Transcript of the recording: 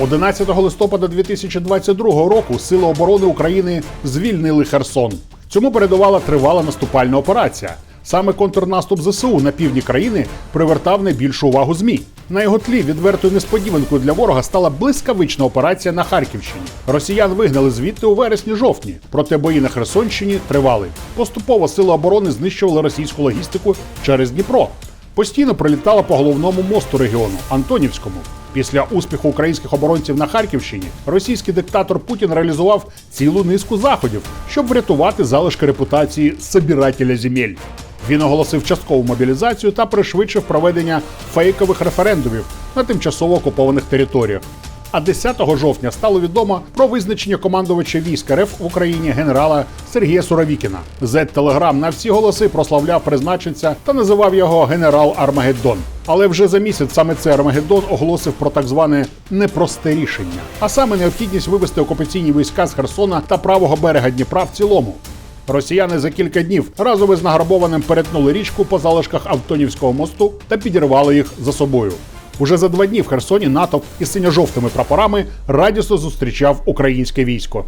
11 листопада 2022 року Сили оборони України звільнили Херсон. Цьому передувала тривала наступальна операція. Саме контрнаступ ЗСУ на півдні країни привертав найбільшу увагу ЗМІ. На його тлі відвертою несподіванкою для ворога стала блискавична операція на Харківщині. Росіян вигнали звідти у вересні-жовтні, проте бої на Херсонщині тривали. Поступово сили оборони знищували російську логістику через Дніпро. Постійно прилітала по головному мосту регіону Антонівському. Після успіху українських оборонців на Харківщині російський диктатор Путін реалізував цілу низку заходів, щоб врятувати залишки репутації собирателя земель. Він оголосив часткову мобілізацію та пришвидшив проведення фейкових референдумів на тимчасово окупованих територіях. А 10 жовтня стало відомо про визначення командувача військ РФ в Україні генерала Сергія Суровікіна. Зет Телеграм на всі голоси прославляв призначенця та називав його генерал Армагеддон. Але вже за місяць саме цей Армагеддон оголосив про так зване непросте рішення, а саме необхідність вивести окупаційні війська з Херсона та правого берега Дніпра в цілому. Росіяни за кілька днів разом із награбованим перетнули річку по залишках Антонівського мосту та підірвали їх за собою. Уже за два дні в Херсоні НАТО із синьо-жовтими прапорами радісно зустрічав українське військо.